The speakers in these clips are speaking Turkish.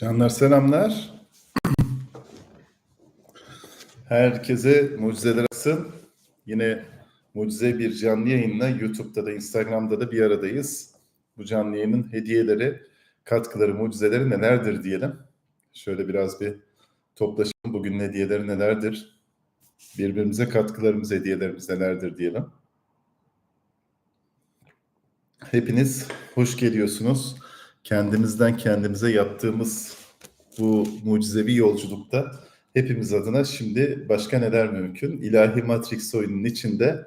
Canlar selamlar. Herkese mucizeler olsun. Yine mucize bir canlı yayınla YouTube'da da Instagram'da da bir aradayız. Bu canlı yayının hediyeleri, katkıları, mucizeleri nelerdir diyelim. Şöyle biraz bir toplaşalım. Bugün hediyeleri nelerdir? Birbirimize katkılarımız, hediyelerimiz nelerdir diyelim. Hepiniz hoş geliyorsunuz. Kendimizden kendimize yaptığımız bu mucizevi yolculukta hepimiz adına şimdi başka neler mümkün? İlahi Matrix oyunun içinde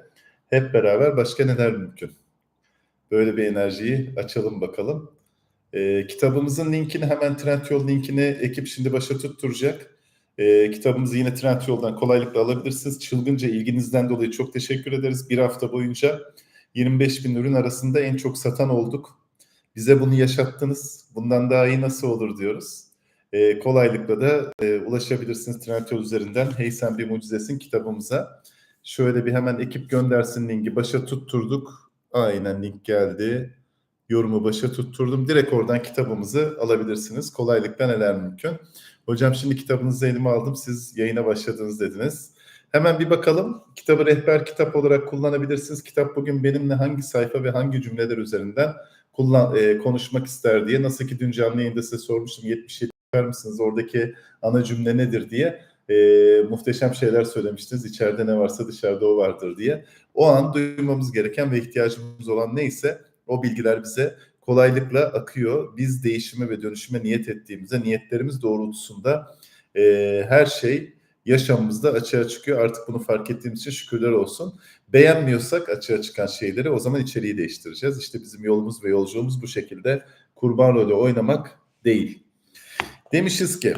hep beraber başka neler mümkün? Böyle bir enerjiyi açalım bakalım. Ee, kitabımızın linkini hemen Trendyol linkini ekip şimdi başa tutturacak. Ee, kitabımızı yine Trendyol'dan kolaylıkla alabilirsiniz. Çılgınca ilginizden dolayı çok teşekkür ederiz. Bir hafta boyunca 25 bin ürün arasında en çok satan olduk. Bize bunu yaşattınız. Bundan daha iyi nasıl olur diyoruz. Ee, kolaylıkla da e, ulaşabilirsiniz Trendyol üzerinden. Hey Sen Bir Mucizesin kitabımıza. Şöyle bir hemen ekip göndersin linki. Başa tutturduk. Aynen link geldi. Yorumu başa tutturdum. Direkt oradan kitabımızı alabilirsiniz. Kolaylıkla neler mümkün. Hocam şimdi kitabınızı elime aldım. Siz yayına başladınız dediniz. Hemen bir bakalım. Kitabı rehber kitap olarak kullanabilirsiniz. Kitap bugün benimle hangi sayfa ve hangi cümleler üzerinden kullan, e, konuşmak ister diye. Nasıl ki dün canlı yayında size sormuştum 77 bakar mısınız oradaki ana cümle nedir diye. E, muhteşem şeyler söylemiştiniz. İçeride ne varsa dışarıda o vardır diye. O an duymamız gereken ve ihtiyacımız olan neyse o bilgiler bize kolaylıkla akıyor. Biz değişime ve dönüşüme niyet ettiğimizde niyetlerimiz doğrultusunda e, her şey yaşamımızda açığa çıkıyor. Artık bunu fark ettiğimiz için şükürler olsun. Beğenmiyorsak açığa çıkan şeyleri o zaman içeriği değiştireceğiz. İşte bizim yolumuz ve yolculuğumuz bu şekilde kurban rolü oynamak değil. Demişiz ki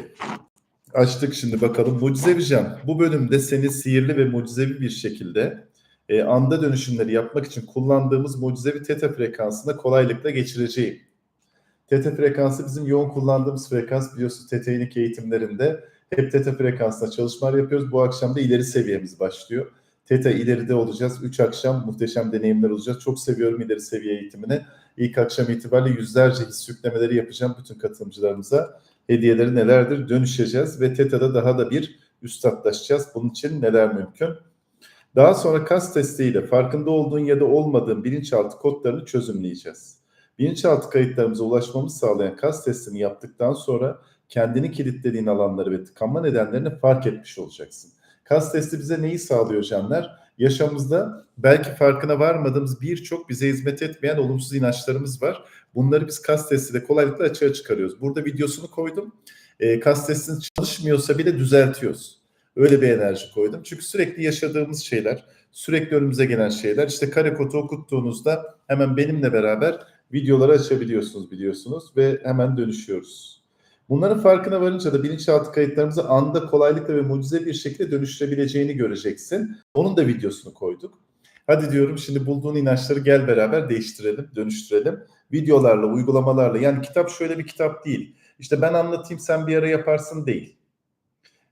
açtık şimdi bakalım Mucizevi Can bu bölümde seni sihirli ve mucizevi bir şekilde e, anda dönüşümleri yapmak için kullandığımız mucizevi teta frekansına kolaylıkla geçireceğim. Teta frekansı bizim yoğun kullandığımız frekans biliyorsunuz TT eğitimlerinde hep teta frekansla çalışmalar yapıyoruz. Bu akşam da ileri seviyemiz başlıyor. Teta ileride olacağız. Üç akşam muhteşem deneyimler olacak. Çok seviyorum ileri seviye eğitimini. İlk akşam itibariyle yüzlerce his yüklemeleri yapacağım bütün katılımcılarımıza. Hediyeleri nelerdir dönüşeceğiz ve Teta'da daha da bir üstadlaşacağız. Bunun için neler mümkün? Daha sonra kas testiyle farkında olduğun ya da olmadığın bilinçaltı kodlarını çözümleyeceğiz. Bilinçaltı kayıtlarımıza ulaşmamızı sağlayan kas testini yaptıktan sonra kendini kilitlediğin alanları ve tıkanma nedenlerini fark etmiş olacaksın. Kas testi bize neyi sağlıyor canlar? Yaşamımızda belki farkına varmadığımız birçok bize hizmet etmeyen olumsuz inançlarımız var. Bunları biz kas testiyle kolaylıkla açığa çıkarıyoruz. Burada videosunu koydum. E, kas testiniz çalışmıyorsa bile düzeltiyoruz. Öyle bir enerji koydum. Çünkü sürekli yaşadığımız şeyler, sürekli önümüze gelen şeyler. İşte kare kodu okuttuğunuzda hemen benimle beraber videoları açabiliyorsunuz biliyorsunuz ve hemen dönüşüyoruz. Bunların farkına varınca da bilinçaltı kayıtlarımızı anda kolaylıkla ve mucize bir şekilde dönüştürebileceğini göreceksin. Onun da videosunu koyduk. Hadi diyorum şimdi bulduğun inançları gel beraber değiştirelim, dönüştürelim. Videolarla, uygulamalarla. Yani kitap şöyle bir kitap değil. İşte ben anlatayım sen bir ara yaparsın değil.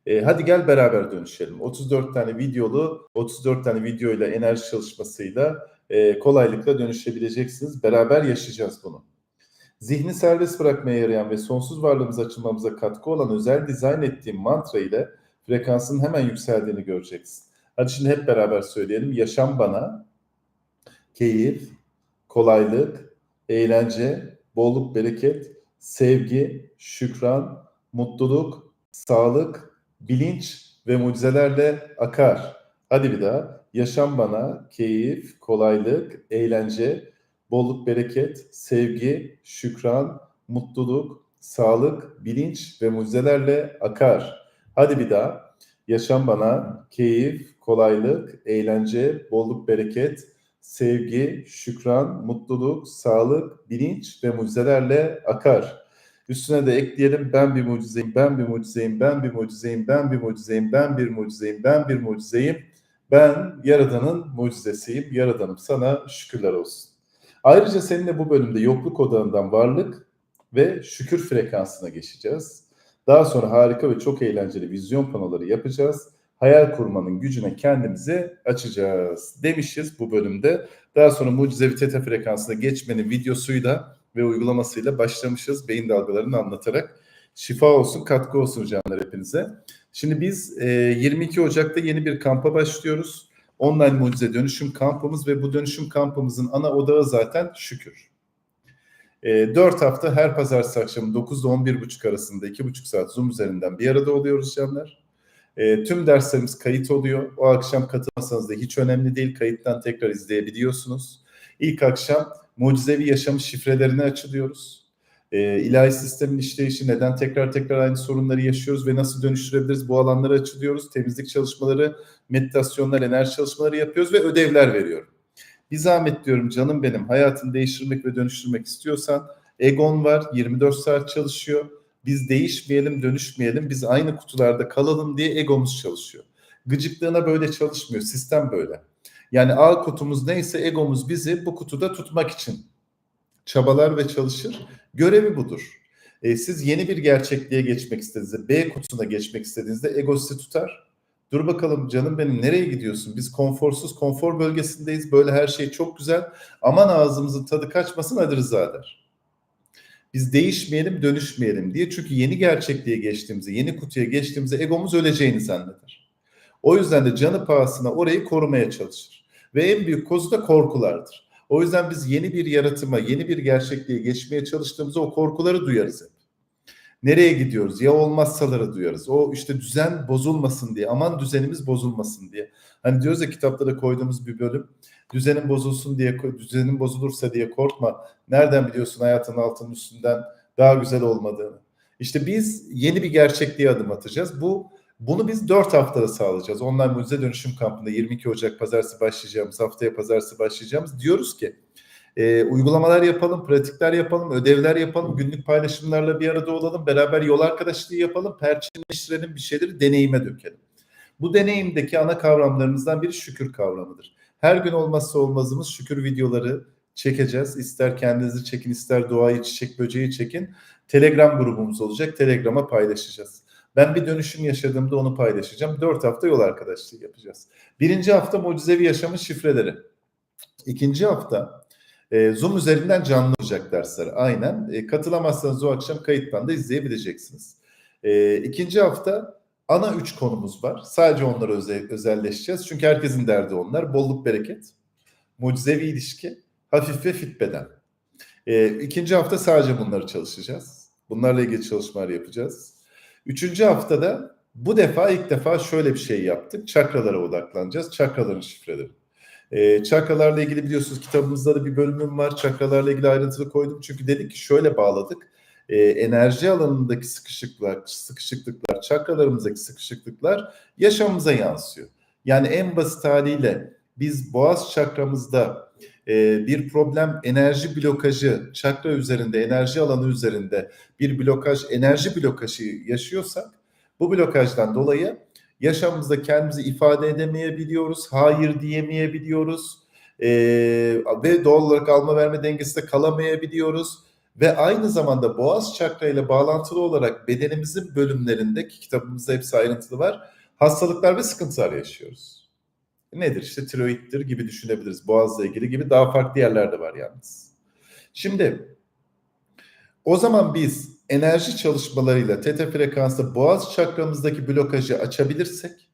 E, hadi gel beraber dönüşelim. 34 tane videolu, 34 tane video ile enerji çalışmasıyla e, kolaylıkla dönüşebileceksiniz. Beraber yaşayacağız bunu. Zihni serbest bırakmaya yarayan ve sonsuz varlığımız açılmamıza katkı olan özel dizayn ettiğim mantra ile frekansın hemen yükseldiğini göreceksin. Hadi şimdi hep beraber söyleyelim. Yaşam bana keyif, kolaylık, eğlence, bolluk, bereket, sevgi, şükran, mutluluk, sağlık, bilinç ve mucizelerle akar. Hadi bir daha. Yaşam bana keyif, kolaylık, eğlence, bolluk, bereket, sevgi, şükran, mutluluk, sağlık, bilinç ve mucizelerle akar. Hadi bir daha. Yaşam bana keyif, kolaylık, eğlence, bolluk, bereket, sevgi, şükran, mutluluk, sağlık, bilinç ve mucizelerle akar. Üstüne de ekleyelim ben bir mucizeyim, ben bir mucizeyim, ben bir mucizeyim, ben bir mucizeyim, ben bir mucizeyim, ben bir mucizeyim. Ben Yaradan'ın mucizesiyim, Yaradan'ım sana şükürler olsun. Ayrıca seninle bu bölümde yokluk odağından varlık ve şükür frekansına geçeceğiz. Daha sonra harika ve çok eğlenceli vizyon panoları yapacağız. Hayal kurmanın gücüne kendimizi açacağız demişiz bu bölümde. Daha sonra mucizevi teta frekansına geçmenin videosuyla ve uygulamasıyla başlamışız beyin dalgalarını anlatarak. Şifa olsun, katkı olsun canlar hepinize. Şimdi biz e, 22 Ocak'ta yeni bir kampa başlıyoruz. Online Mucize Dönüşüm Kampımız ve bu dönüşüm kampımızın ana odağı zaten şükür. E, 4 hafta her pazartesi akşamı 9 ile 11.30 arasında 2,5 saat Zoom üzerinden bir arada oluyoruz canlar. E, tüm derslerimiz kayıt oluyor. O akşam katılmasanız da hiç önemli değil. Kayıttan tekrar izleyebiliyorsunuz. İlk akşam mucizevi yaşam şifrelerini açılıyoruz. E, ilahi sistemin işleyişi, neden tekrar tekrar aynı sorunları yaşıyoruz ve nasıl dönüştürebiliriz bu alanları açılıyoruz. Temizlik çalışmaları, meditasyonlar, enerji çalışmaları yapıyoruz ve ödevler veriyorum. Bir zahmet diyorum canım benim hayatını değiştirmek ve dönüştürmek istiyorsan Egon var 24 saat çalışıyor. Biz değişmeyelim, dönüşmeyelim, biz aynı kutularda kalalım diye egomuz çalışıyor. Gıcıklığına böyle çalışmıyor, sistem böyle. Yani A kutumuz neyse egomuz bizi bu kutuda tutmak için çabalar ve çalışır. Görevi budur. E, siz yeni bir gerçekliğe geçmek istediğinizde, B kutusuna geçmek istediğinizde ego sizi tutar. Dur bakalım canım benim nereye gidiyorsun? Biz konforsuz konfor bölgesindeyiz. Böyle her şey çok güzel. Aman ağzımızın tadı kaçmasın hadi rıza der. Biz değişmeyelim, dönüşmeyelim diye. Çünkü yeni gerçekliğe geçtiğimizde, yeni kutuya geçtiğimizde egomuz öleceğini zanneder. O yüzden de canı pahasına orayı korumaya çalışır. Ve en büyük kozu da korkulardır. O yüzden biz yeni bir yaratıma, yeni bir gerçekliğe geçmeye çalıştığımızda o korkuları duyarız hep. Nereye gidiyoruz? Ya olmazsaları duyarız. O işte düzen bozulmasın diye. Aman düzenimiz bozulmasın diye. Hani diyoruz ya kitaplara koyduğumuz bir bölüm. Düzenin bozulsun diye, düzenin bozulursa diye korkma. Nereden biliyorsun hayatın altının üstünden daha güzel olmadığını? İşte biz yeni bir gerçekliğe adım atacağız. Bu bunu biz 4 haftada sağlayacağız. Online Mucize Dönüşüm Kampı'nda 22 Ocak pazartesi başlayacağımız, haftaya pazartesi başlayacağımız. Diyoruz ki e, uygulamalar yapalım, pratikler yapalım, ödevler yapalım, günlük paylaşımlarla bir arada olalım, beraber yol arkadaşlığı yapalım, perçinleştirelim bir şeyleri deneyime dökelim. Bu deneyimdeki ana kavramlarımızdan biri şükür kavramıdır. Her gün olmazsa olmazımız şükür videoları çekeceğiz. İster kendinizi çekin, ister doğayı, çiçek, böceği çekin. Telegram grubumuz olacak. Telegram'a paylaşacağız. Ben bir dönüşüm yaşadığımda onu paylaşacağım. Dört hafta yol arkadaşlığı yapacağız. Birinci hafta mucizevi yaşamın şifreleri. İkinci hafta e, Zoom üzerinden canlı olacak dersler. Aynen. E, katılamazsanız o akşam kayıttan da izleyebileceksiniz. E, ikinci hafta ana üç konumuz var. Sadece onları özel, özelleşeceğiz. Çünkü herkesin derdi onlar. Bolluk, bereket, mucizevi ilişki, hafif ve fit beden. E, ikinci hafta sadece bunları çalışacağız. Bunlarla ilgili çalışmalar yapacağız. Üçüncü haftada bu defa ilk defa şöyle bir şey yaptık. Çakralara odaklanacağız. Çakraların şifreleri. E, çakralarla ilgili biliyorsunuz kitabımızda da bir bölümüm var. Çakralarla ilgili ayrıntılı koydum. Çünkü dedik ki şöyle bağladık. E, enerji alanındaki sıkışıklıklar, sıkışıklıklar, çakralarımızdaki sıkışıklıklar yaşamımıza yansıyor. Yani en basit haliyle biz boğaz çakramızda e, bir problem enerji blokajı çakra üzerinde enerji alanı üzerinde bir blokaj enerji blokajı yaşıyorsak bu blokajdan dolayı yaşamımızda kendimizi ifade edemeyebiliyoruz hayır diyemeyebiliyoruz e, ve doğal olarak alma verme dengesinde kalamayabiliyoruz ve aynı zamanda boğaz çakra ile bağlantılı olarak bedenimizin bölümlerinde ki kitabımızda hepsi ayrıntılı var hastalıklar ve sıkıntılar yaşıyoruz nedir? İşte tiroiddir gibi düşünebiliriz. Boğazla ilgili gibi daha farklı yerlerde var yalnız. Şimdi o zaman biz enerji çalışmalarıyla teta frekansta boğaz çakramızdaki blokajı açabilirsek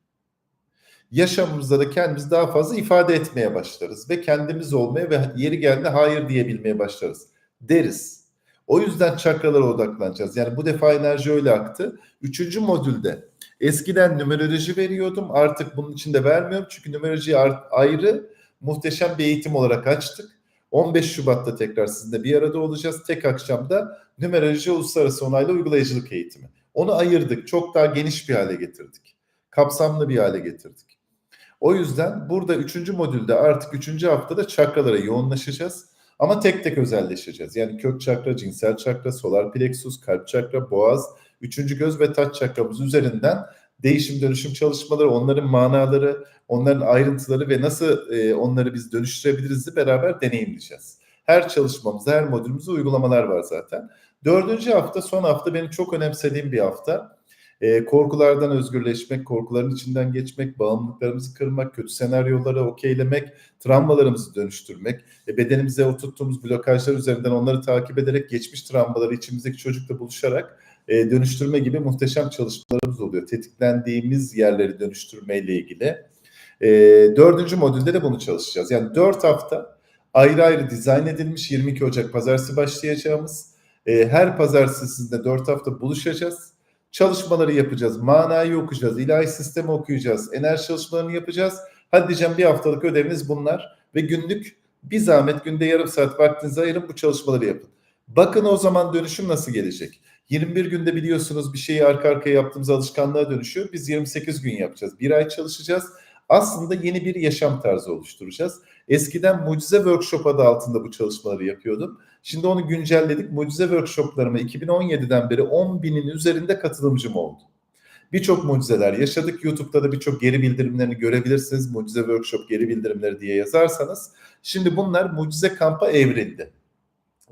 yaşamımızda da kendimizi daha fazla ifade etmeye başlarız ve kendimiz olmaya ve yeri geldiğinde hayır diyebilmeye başlarız deriz. O yüzden çakralara odaklanacağız. Yani bu defa enerji öyle aktı. Üçüncü modülde Eskiden numeroloji veriyordum. Artık bunun için de vermiyorum. Çünkü numeroloji ayrı muhteşem bir eğitim olarak açtık. 15 Şubat'ta tekrar sizinle bir arada olacağız. Tek akşamda numeroloji uluslararası onaylı uygulayıcılık eğitimi. Onu ayırdık. Çok daha geniş bir hale getirdik. Kapsamlı bir hale getirdik. O yüzden burada üçüncü modülde artık üçüncü haftada çakralara yoğunlaşacağız. Ama tek tek özelleşeceğiz. Yani kök çakra, cinsel çakra, solar plexus, kalp çakra, boğaz, üçüncü göz ve taç çakramız üzerinden değişim dönüşüm çalışmaları, onların manaları, onların ayrıntıları ve nasıl e, onları biz dönüştürebiliriz beraber deneyimleyeceğiz. Her çalışmamızda, her modülümüzde uygulamalar var zaten. Dördüncü hafta, son hafta benim çok önemsediğim bir hafta. E, korkulardan özgürleşmek, korkuların içinden geçmek, bağımlılıklarımızı kırmak, kötü senaryoları okeylemek, travmalarımızı dönüştürmek, e, bedenimize oturttuğumuz blokajlar üzerinden onları takip ederek geçmiş travmaları içimizdeki çocukla buluşarak e, dönüştürme gibi muhteşem çalışmalarımız oluyor. Tetiklendiğimiz yerleri dönüştürme ile ilgili. E, dördüncü modülde de bunu çalışacağız. Yani dört hafta ayrı ayrı dizayn edilmiş 22 Ocak pazartesi başlayacağımız e, her pazartesi sizinle dört hafta buluşacağız. Çalışmaları yapacağız. Manayı okuyacağız. ilahi sistemi okuyacağız. Enerji çalışmalarını yapacağız. Hadi diyeceğim bir haftalık ödeviniz bunlar. Ve günlük bir zahmet günde yarım saat vaktinizi ayırın bu çalışmaları yapın. Bakın o zaman dönüşüm nasıl gelecek? 21 günde biliyorsunuz bir şeyi arka arkaya yaptığımız alışkanlığa dönüşüyor. Biz 28 gün yapacağız. Bir ay çalışacağız. Aslında yeni bir yaşam tarzı oluşturacağız. Eskiden Mucize Workshop adı altında bu çalışmaları yapıyordum. Şimdi onu güncelledik. Mucize Workshoplarıma 2017'den beri 10 binin üzerinde katılımcım oldu. Birçok mucizeler yaşadık. YouTube'da da birçok geri bildirimlerini görebilirsiniz. Mucize Workshop geri bildirimleri diye yazarsanız. Şimdi bunlar mucize kampa evrildi.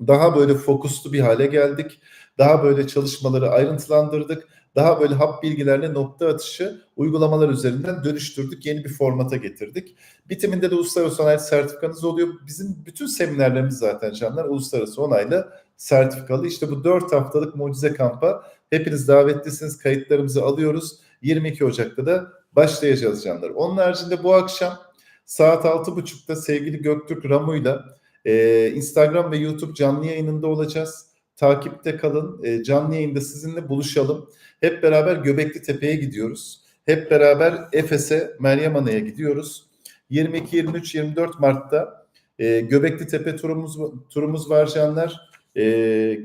Daha böyle fokuslu bir hale geldik. Daha böyle çalışmaları ayrıntılandırdık. Daha böyle hap bilgilerle nokta atışı uygulamalar üzerinden dönüştürdük. Yeni bir formata getirdik. Bitiminde de uluslararası onaylı sertifikanız oluyor. Bizim bütün seminerlerimiz zaten canlar uluslararası onaylı sertifikalı. İşte bu 4 haftalık mucize kampa hepiniz davetlisiniz. Kayıtlarımızı alıyoruz. 22 Ocak'ta da başlayacağız canlar. Onun haricinde bu akşam saat 6.30'da sevgili Göktürk Ramu'yla e, Instagram ve YouTube canlı yayınında olacağız. Takipte kalın. E, canlı yayında sizinle buluşalım. Hep beraber Göbekli Tepe'ye gidiyoruz. Hep beraber Efes'e, Meryem Ana'ya gidiyoruz. 22, 23, 24 Mart'ta e, Göbekli Tepe turumuz turumuz var canlar. E,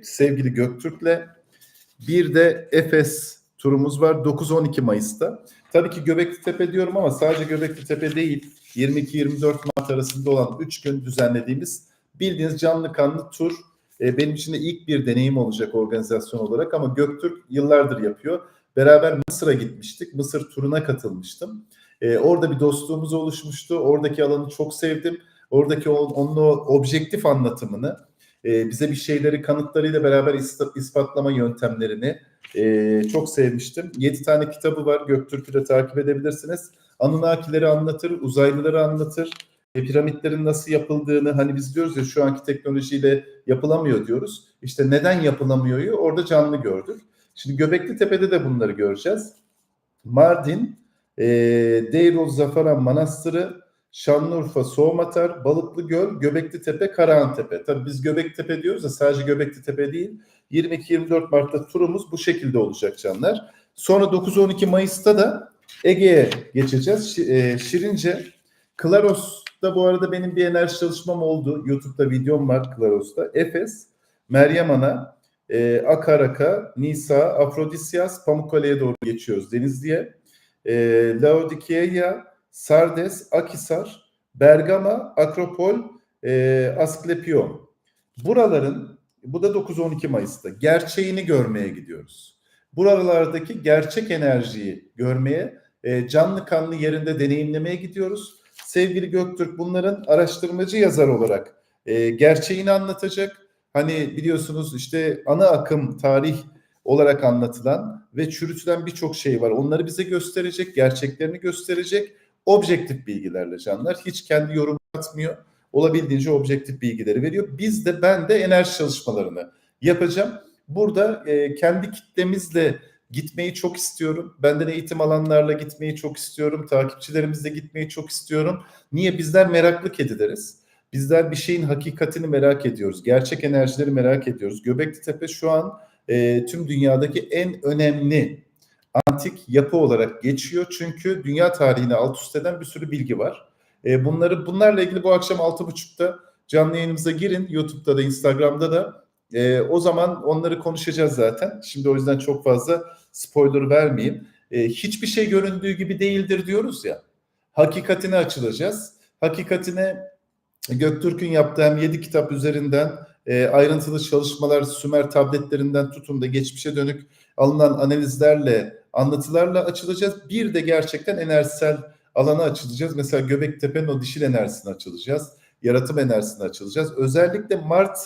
sevgili Göktürk'le. Bir de Efes turumuz var 9-12 Mayıs'ta. Tabii ki Göbekli Tepe diyorum ama sadece Göbekli Tepe değil. 22-24 Mart arasında olan 3 gün düzenlediğimiz bildiğiniz canlı kanlı tur e, benim için de ilk bir deneyim olacak organizasyon olarak ama Göktürk yıllardır yapıyor. Beraber Mısır'a gitmiştik. Mısır turuna katılmıştım. E, orada bir dostluğumuz oluşmuştu. Oradaki alanı çok sevdim. Oradaki onun, onun o objektif anlatımını, e, bize bir şeyleri kanıtlarıyla beraber ispatlama yöntemlerini e, çok sevmiştim. 7 tane kitabı var. Göktürk'ü de takip edebilirsiniz. Anunnakileri anlatır, uzaylıları anlatır e, piramitlerin nasıl yapıldığını hani biz diyoruz ya şu anki teknolojiyle yapılamıyor diyoruz. İşte neden yapılamıyor'yu orada canlı gördük. Şimdi Göbekli Tepe'de de bunları göreceğiz. Mardin, e, Deirol Zafaran Manastırı, Şanlıurfa, Soğumatar, Balıklı Göl, Göbekli Tepe, Karahantepe. Tabii biz Göbekli Tepe diyoruz da sadece Göbekli Tepe değil. 22-24 Mart'ta turumuz bu şekilde olacak canlar. Sonra 9-12 Mayıs'ta da Ege'ye geçeceğiz. E, Şirince, Klaros da bu arada benim bir enerji çalışmam oldu. YouTube'da videom var Klaros'ta. Efes, Meryem Ana, e, Akaraka, Nisa, Afrodisyas, Pamukkale'ye doğru geçiyoruz Denizli'ye. E, Laodikeya, Sardes, Akisar, Bergama, Akropol, e, Asklepion. Buraların, bu da 9-12 Mayıs'ta, gerçeğini görmeye gidiyoruz. Buralardaki gerçek enerjiyi görmeye, e, canlı kanlı yerinde deneyimlemeye gidiyoruz sevgili Göktürk bunların araştırmacı yazar olarak e, gerçeğini anlatacak. Hani biliyorsunuz işte ana akım tarih olarak anlatılan ve çürütülen birçok şey var. Onları bize gösterecek, gerçeklerini gösterecek. Objektif bilgilerle canlar. Hiç kendi yorum atmıyor. Olabildiğince objektif bilgileri veriyor. Biz de ben de enerji çalışmalarını yapacağım. Burada e, kendi kitlemizle Gitmeyi çok istiyorum. Benden eğitim alanlarla gitmeyi çok istiyorum. Takipçilerimizle gitmeyi çok istiyorum. Niye? Bizler meraklı kedileriz. Bizler bir şeyin hakikatini merak ediyoruz. Gerçek enerjileri merak ediyoruz. Göbekli Tepe şu an e, tüm dünyadaki en önemli antik yapı olarak geçiyor. Çünkü dünya tarihini alt üst eden bir sürü bilgi var. E, bunları bunlarla ilgili bu akşam 6.30'da canlı yayınımıza girin. YouTube'da da Instagram'da da. E, o zaman onları konuşacağız zaten. Şimdi o yüzden çok fazla spoiler vermeyeyim. E, hiçbir şey göründüğü gibi değildir diyoruz ya. Hakikatine açılacağız. Hakikatine Göktürk'ün yaptığı hem 7 kitap üzerinden e, ayrıntılı çalışmalar Sümer tabletlerinden tutun da geçmişe dönük alınan analizlerle, anlatılarla açılacağız. Bir de gerçekten enerjisel alana açılacağız. Mesela Göbektepe'nin o dişil enerjisine açılacağız. Yaratım enerjisine açılacağız. Özellikle Mart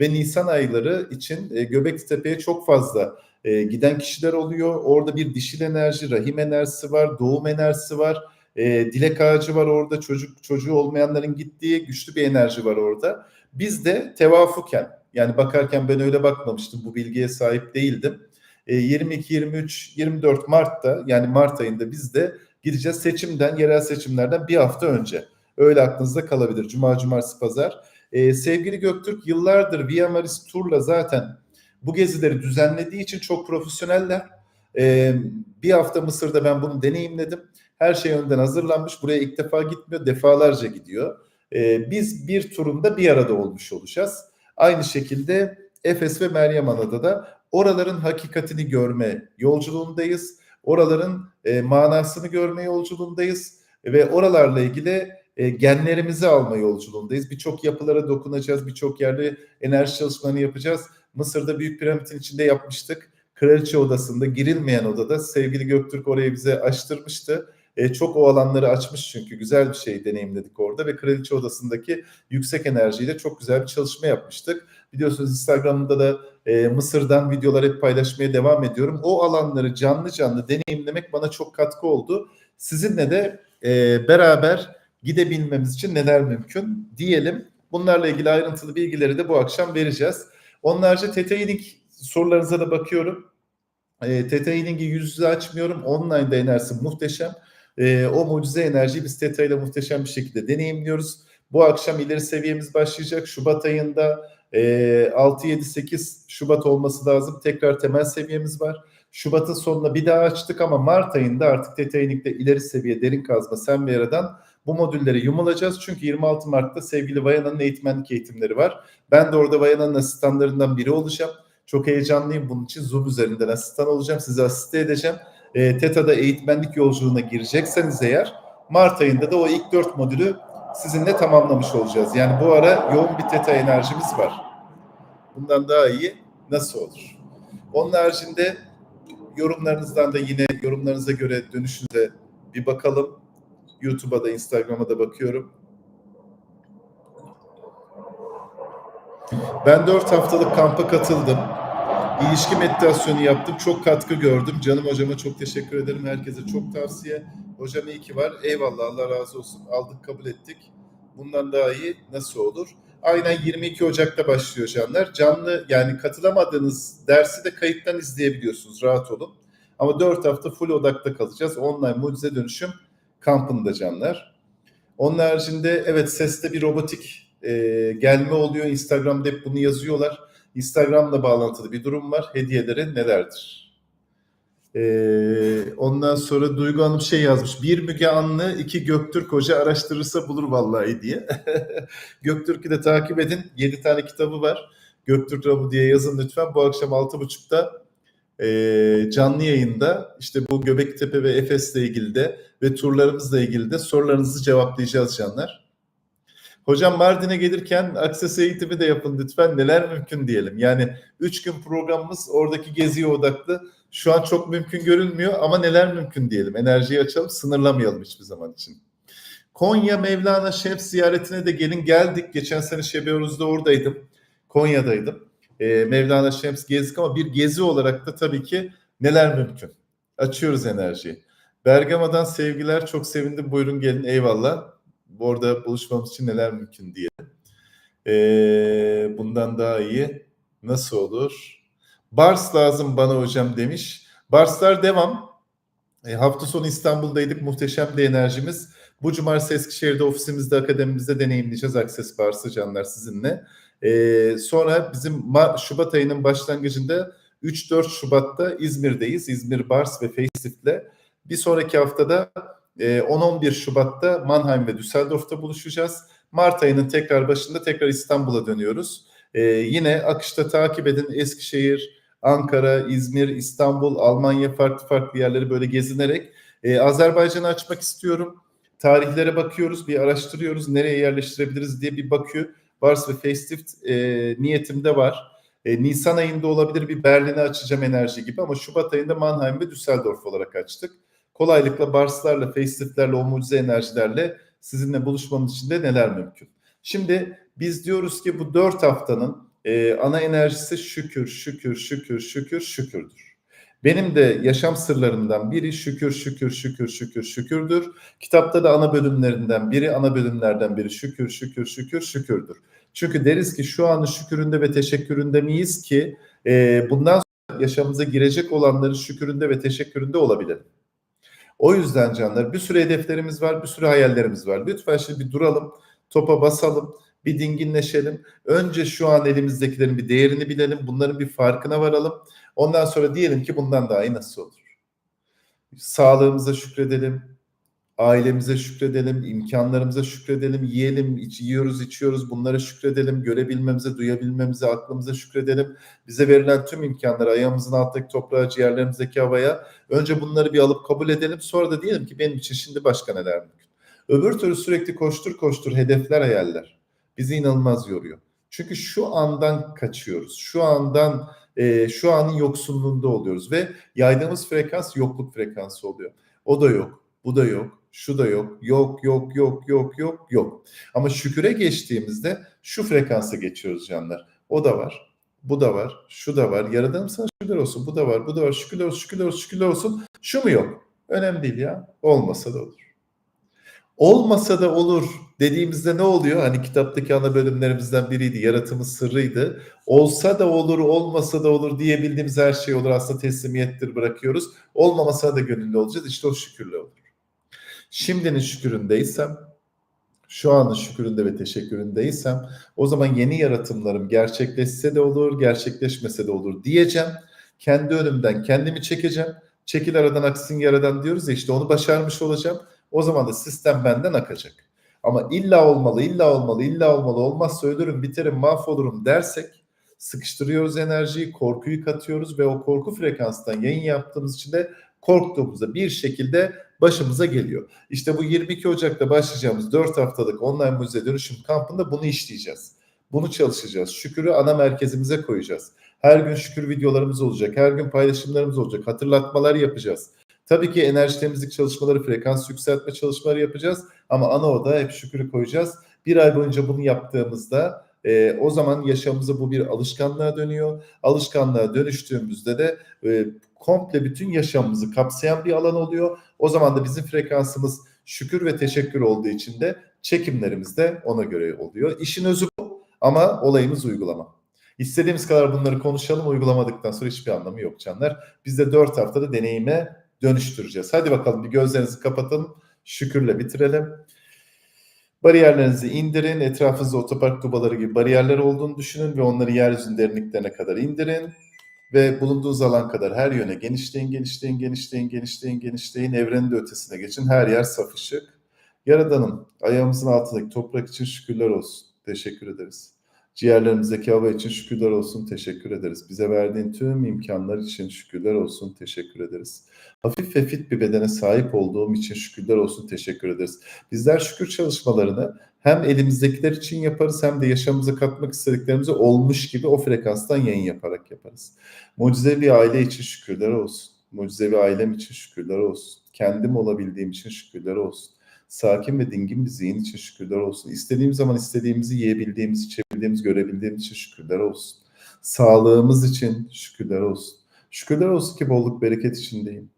ve Nisan ayları için e, Göbekli Tepe'ye çok fazla e, giden kişiler oluyor. Orada bir dişil enerji, rahim enerjisi var, doğum enerjisi var. E, dilek ağacı var orada. Çocuk çocuğu olmayanların gittiği güçlü bir enerji var orada. Biz de tevafuken yani bakarken ben öyle bakmamıştım. Bu bilgiye sahip değildim. e, 22, 23, 24 Mart'ta yani Mart ayında biz de gideceğiz seçimden, yerel seçimlerden bir hafta önce. Öyle aklınızda kalabilir. Cuma, cumartesi, pazar. Ee, sevgili Göktürk yıllardır Via Maris Tur'la zaten bu gezileri düzenlediği için çok profesyoneller. Ee, bir hafta Mısır'da ben bunu deneyimledim. Her şey önden hazırlanmış. Buraya ilk defa gitmiyor, defalarca gidiyor. Ee, biz bir turunda bir arada olmuş olacağız. Aynı şekilde Efes ve Meryem Ana'da da oraların hakikatini görme yolculuğundayız. Oraların e, manasını görme yolculuğundayız ve oralarla ilgili e, genlerimizi alma yolculuğundayız. Birçok yapılara dokunacağız, birçok yerde enerji çalışmalarını yapacağız. Mısır'da Büyük Piramit'in içinde yapmıştık. Kraliçe odasında, girilmeyen odada sevgili Göktürk orayı bize açtırmıştı. E, çok o alanları açmış çünkü güzel bir şey deneyimledik orada ve Kraliçe odasındaki yüksek enerjiyle çok güzel bir çalışma yapmıştık. Biliyorsunuz Instagram'da da e, Mısır'dan videolar hep paylaşmaya devam ediyorum. O alanları canlı canlı deneyimlemek bana çok katkı oldu. Sizinle de e, beraber gidebilmemiz için neler mümkün diyelim. Bunlarla ilgili ayrıntılı bilgileri de bu akşam vereceğiz. Onlarca Healing sorularınıza da bakıyorum. E, TT Healing'i yüz yüze açmıyorum. Online'da enerjisi muhteşem. E, o mucize enerjiyi biz TT ile muhteşem bir şekilde deneyimliyoruz. Bu akşam ileri seviyemiz başlayacak. Şubat ayında e, 6, 7, 8 Şubat olması lazım. Tekrar temel seviyemiz var. Şubat'ın sonunda bir daha açtık ama Mart ayında artık Healing'de ileri seviye derin kazma sen ve yaradan bu modülleri yumulacağız. Çünkü 26 Mart'ta sevgili Vayana'nın eğitmenlik eğitimleri var. Ben de orada Vayana'nın asistanlarından biri olacağım. Çok heyecanlıyım bunun için. Zoom üzerinden asistan olacağım. Sizi asiste edeceğim. E, TETA'da eğitmenlik yolculuğuna girecekseniz eğer Mart ayında da o ilk dört modülü sizinle tamamlamış olacağız. Yani bu ara yoğun bir TETA enerjimiz var. Bundan daha iyi nasıl olur? Onun haricinde yorumlarınızdan da yine yorumlarınıza göre dönüşünüze bir bakalım. YouTube'a da Instagram'a da bakıyorum. Ben 4 haftalık kampa katıldım. İlişki meditasyonu yaptım. Çok katkı gördüm. Canım hocama çok teşekkür ederim. Herkese çok tavsiye. Hocam iyi ki var. Eyvallah Allah razı olsun. Aldık kabul ettik. Bundan daha iyi nasıl olur? Aynen 22 Ocak'ta başlıyor canlar. Canlı yani katılamadığınız dersi de kayıttan izleyebiliyorsunuz. Rahat olun. Ama 4 hafta full odakta kalacağız. Online mucize dönüşüm kampında canlar. Onun haricinde evet seste bir robotik e, gelme oluyor. Instagram'da hep bunu yazıyorlar. Instagram'la bağlantılı bir durum var. Hediyeleri nelerdir? Ee, ondan sonra Duygu Hanım şey yazmış. Bir Müge Anlı, iki Göktürk Hoca araştırırsa bulur vallahi diye. Göktürk'ü de takip edin. Yedi tane kitabı var. Göktürk Rabu diye yazın lütfen. Bu akşam altı buçukta e, canlı yayında işte bu Göbektepe ve Efes'le ilgili de ve turlarımızla ilgili de sorularınızı cevaplayacağız canlar. Hocam Mardin'e gelirken akses eğitimi de yapın lütfen. Neler mümkün diyelim. Yani 3 gün programımız oradaki geziye odaklı. Şu an çok mümkün görünmüyor ama neler mümkün diyelim. Enerjiyi açalım, sınırlamayalım hiçbir zaman için. Konya Mevlana Şems ziyaretine de gelin. Geldik. Geçen sene Şebeyoruz'da oradaydım. Konya'daydım. Ee, Mevlana Şems gezdik ama bir gezi olarak da tabii ki neler mümkün. Açıyoruz enerjiyi. Bergama'dan sevgiler. Çok sevindim. Buyurun gelin. Eyvallah. Orada buluşmamız için neler mümkün diye. Ee, bundan daha iyi nasıl olur? Bars lazım bana hocam demiş. Barslar devam. E, hafta sonu İstanbul'daydık. Muhteşem bir enerjimiz. Bu cumartesi Eskişehir'de ofisimizde, akademimizde deneyimleyeceğiz Access Bars'ı canlar sizinle. E, sonra bizim Şubat ayının başlangıcında 3-4 Şubat'ta İzmir'deyiz. İzmir Bars ve Facelift'le. Bir sonraki haftada 10-11 Şubat'ta Mannheim ve Düsseldorf'ta buluşacağız. Mart ayının tekrar başında tekrar İstanbul'a dönüyoruz. Ee, yine akışta takip edin Eskişehir, Ankara, İzmir, İstanbul, Almanya farklı farklı yerleri böyle gezinerek e, Azerbaycan'ı açmak istiyorum. Tarihlere bakıyoruz, bir araştırıyoruz, nereye yerleştirebiliriz diye bir bakıyor. Bars ve Facelift e, niyetimde var. E, Nisan ayında olabilir bir Berlin'i açacağım enerji gibi ama Şubat ayında Mannheim ve Düsseldorf olarak açtık kolaylıkla Bars'larla, Facelift'lerle, o mucize enerjilerle sizinle buluşmamız için de neler mümkün? Şimdi biz diyoruz ki bu dört haftanın e, ana enerjisi şükür, şükür, şükür, şükür, şükürdür. Benim de yaşam sırlarımdan biri şükür, şükür, şükür, şükür, şükürdür. Kitapta da ana bölümlerinden biri, ana bölümlerden biri şükür, şükür, şükür, şükürdür. Çünkü deriz ki şu anın şüküründe ve teşekküründe miyiz ki e, bundan sonra yaşamımıza girecek olanların şüküründe ve teşekküründe olabilelim. O yüzden canlar bir sürü hedeflerimiz var, bir sürü hayallerimiz var. Lütfen şimdi bir duralım, topa basalım, bir dinginleşelim. Önce şu an elimizdekilerin bir değerini bilelim, bunların bir farkına varalım. Ondan sonra diyelim ki bundan daha iyi nasıl olur? Sağlığımıza şükredelim, ailemize şükredelim, imkanlarımıza şükredelim, yiyelim, iç, yiyoruz, içiyoruz, bunlara şükredelim, görebilmemize, duyabilmemize, aklımıza şükredelim. Bize verilen tüm imkanları, ayağımızın alttaki toprağa, ciğerlerimizdeki havaya, önce bunları bir alıp kabul edelim. Sonra da diyelim ki benim için şimdi başka neler mümkün. Öbür türlü sürekli koştur koştur, hedefler, hayaller bizi inanılmaz yoruyor. Çünkü şu andan kaçıyoruz. Şu andan, e, şu anın yoksunluğunda oluyoruz ve yaydığımız frekans yokluk frekansı oluyor. O da yok, bu da yok, şu da yok, yok, yok, yok, yok, yok, yok. Ama şüküre geçtiğimizde şu frekansa geçiyoruz canlar. O da var, bu da var, şu da var. Yaradanım sana şükürler olsun, bu da var, bu da var, şükürler olsun, şükürler olsun, şükürler olsun. Şu mu yok? Önemli değil ya. Olmasa da olur. Olmasa da olur dediğimizde ne oluyor? Hani kitaptaki ana bölümlerimizden biriydi. Yaratımın sırrıydı. Olsa da olur, olmasa da olur diyebildiğimiz her şey olur. Aslında teslimiyettir bırakıyoruz. Olmamasa da gönüllü olacağız. İşte o şükürle olur. Şimdinin şüküründeysem, şu anın şüküründe ve teşekküründeysem o zaman yeni yaratımlarım gerçekleşse de olur, gerçekleşmese de olur diyeceğim. Kendi önümden kendimi çekeceğim. Çekil aradan aksın yaradan diyoruz ya işte onu başarmış olacağım. O zaman da sistem benden akacak. Ama illa olmalı, illa olmalı, illa olmalı, olmazsa ölürüm, biterim, mahvolurum dersek sıkıştırıyoruz enerjiyi, korkuyu katıyoruz ve o korku frekanstan yayın yaptığımız için de korktuğumuzda bir şekilde başımıza geliyor. İşte bu 22 Ocak'ta başlayacağımız 4 haftalık online mucize dönüşüm kampında bunu işleyeceğiz. Bunu çalışacağız. Şükürü ana merkezimize koyacağız. Her gün şükür videolarımız olacak. Her gün paylaşımlarımız olacak. Hatırlatmalar yapacağız. Tabii ki enerji temizlik çalışmaları, frekans yükseltme çalışmaları yapacağız. Ama ana oda hep şükürü koyacağız. Bir ay boyunca bunu yaptığımızda e, o zaman yaşamımıza bu bir alışkanlığa dönüyor. Alışkanlığa dönüştüğümüzde de e, komple bütün yaşamımızı kapsayan bir alan oluyor. O zaman da bizim frekansımız şükür ve teşekkür olduğu için de çekimlerimiz de ona göre oluyor. İşin özü bu ama olayımız uygulama. İstediğimiz kadar bunları konuşalım uygulamadıktan sonra hiçbir anlamı yok canlar. Biz de 4 haftada deneyime dönüştüreceğiz. Hadi bakalım bir gözlerinizi kapatalım. Şükürle bitirelim. Bariyerlerinizi indirin. Etrafınızda otopark dubaları gibi bariyerler olduğunu düşünün ve onları yeryüzünün derinliklerine kadar indirin. Ve bulunduğunuz alan kadar her yöne genişleyin, genişleyin, genişleyin, genişleyin, genişleyin. Evrenin de ötesine geçin. Her yer saf ışık. Yaradanım, ayağımızın altındaki toprak için şükürler olsun. Teşekkür ederiz. Ciğerlerimizdeki hava için şükürler olsun, teşekkür ederiz. Bize verdiğin tüm imkanlar için şükürler olsun, teşekkür ederiz. Hafif ve fit bir bedene sahip olduğum için şükürler olsun, teşekkür ederiz. Bizler şükür çalışmalarını hem elimizdekiler için yaparız hem de yaşamımıza katmak istediklerimizi olmuş gibi o frekanstan yayın yaparak yaparız. Mucizevi aile için şükürler olsun. Mucizevi ailem için şükürler olsun. Kendim olabildiğim için şükürler olsun sakin ve dingin bir zihin için şükürler olsun. İstediğimiz zaman istediğimizi yiyebildiğimiz, içebildiğimiz, görebildiğimiz için şükürler olsun. Sağlığımız için şükürler olsun. Şükürler olsun ki bolluk bereket içindeyim.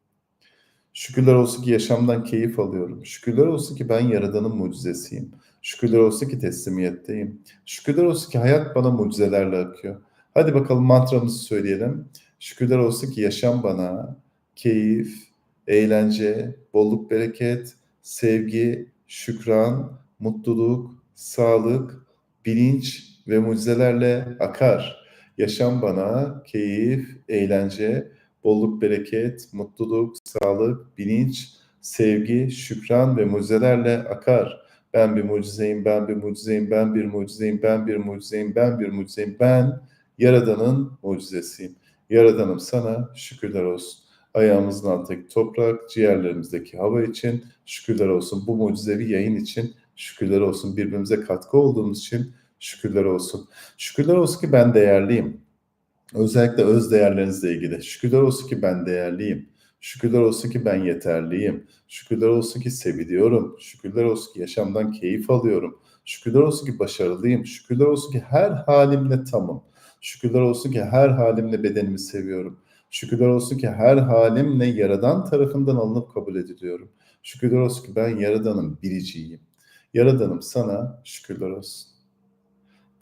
Şükürler olsun ki yaşamdan keyif alıyorum. Şükürler olsun ki ben Yaradan'ın mucizesiyim. Şükürler olsun ki teslimiyetteyim. Şükürler olsun ki hayat bana mucizelerle akıyor. Hadi bakalım mantramızı söyleyelim. Şükürler olsun ki yaşam bana keyif, eğlence, bolluk, bereket, sevgi, şükran, mutluluk, sağlık, bilinç ve mucizelerle akar. Yaşam bana keyif, eğlence, bolluk, bereket, mutluluk, sağlık, bilinç, sevgi, şükran ve mucizelerle akar. Ben bir mucizeyim, ben bir mucizeyim, ben bir mucizeyim, ben bir mucizeyim, ben bir mucizeyim. Ben Yaradan'ın mucizesiyim. Yaradan'ım sana şükürler olsun ayağımızın altındaki toprak, ciğerlerimizdeki hava için şükürler olsun. Bu mucizevi yayın için şükürler olsun. Birbirimize katkı olduğumuz için şükürler olsun. Şükürler olsun ki ben değerliyim. Özellikle öz değerlerinizle ilgili. Şükürler olsun ki ben değerliyim. Şükürler olsun ki ben yeterliyim. Şükürler olsun ki seviliyorum. Şükürler olsun ki yaşamdan keyif alıyorum. Şükürler olsun ki başarılıyım. Şükürler olsun ki her halimle tamım. Şükürler olsun ki her halimle bedenimi seviyorum. Şükürler olsun ki her halimle Yaradan tarafından alınıp kabul ediliyorum. Şükürler olsun ki ben Yaradan'ın biriciyim. Yaradan'ım sana şükürler olsun.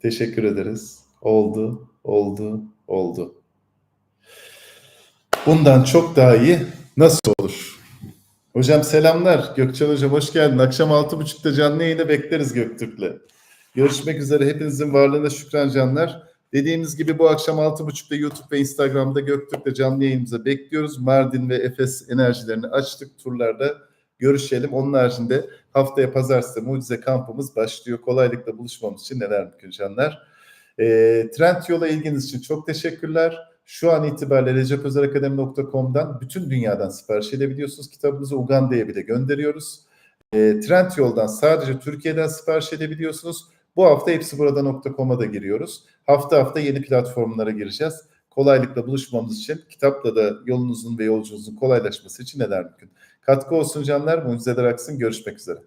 Teşekkür ederiz. Oldu, oldu, oldu. Bundan çok daha iyi nasıl olur? Hocam selamlar. Gökçen Hocam hoş geldin. Akşam 6.30'da canlı yayında bekleriz Göktürk'le. Görüşmek üzere. Hepinizin varlığına şükran canlar. Dediğimiz gibi bu akşam 6.30'da YouTube ve Instagram'da Göktürk'le canlı yayınımıza bekliyoruz. Mardin ve Efes enerjilerini açtık. Turlarda görüşelim. Onun haricinde haftaya pazartesi Mucize kampımız başlıyor. Kolaylıkla buluşmamız için neler mümkün canlar. E, Trend Yola ilginiz için çok teşekkürler. Şu an itibariyle recepözerakademi.com'dan bütün dünyadan sipariş edebiliyorsunuz. Kitabımızı Uganda'ya bile gönderiyoruz. E, Trend Yol'dan sadece Türkiye'den sipariş edebiliyorsunuz. Bu hafta hepsi burada.com'a da giriyoruz. Hafta hafta yeni platformlara gireceğiz. Kolaylıkla buluşmamız için kitapla da yolunuzun ve yolcunuzun kolaylaşması için neler mümkün. Katkı olsun canlar. Mucizeler aksın. Görüşmek üzere.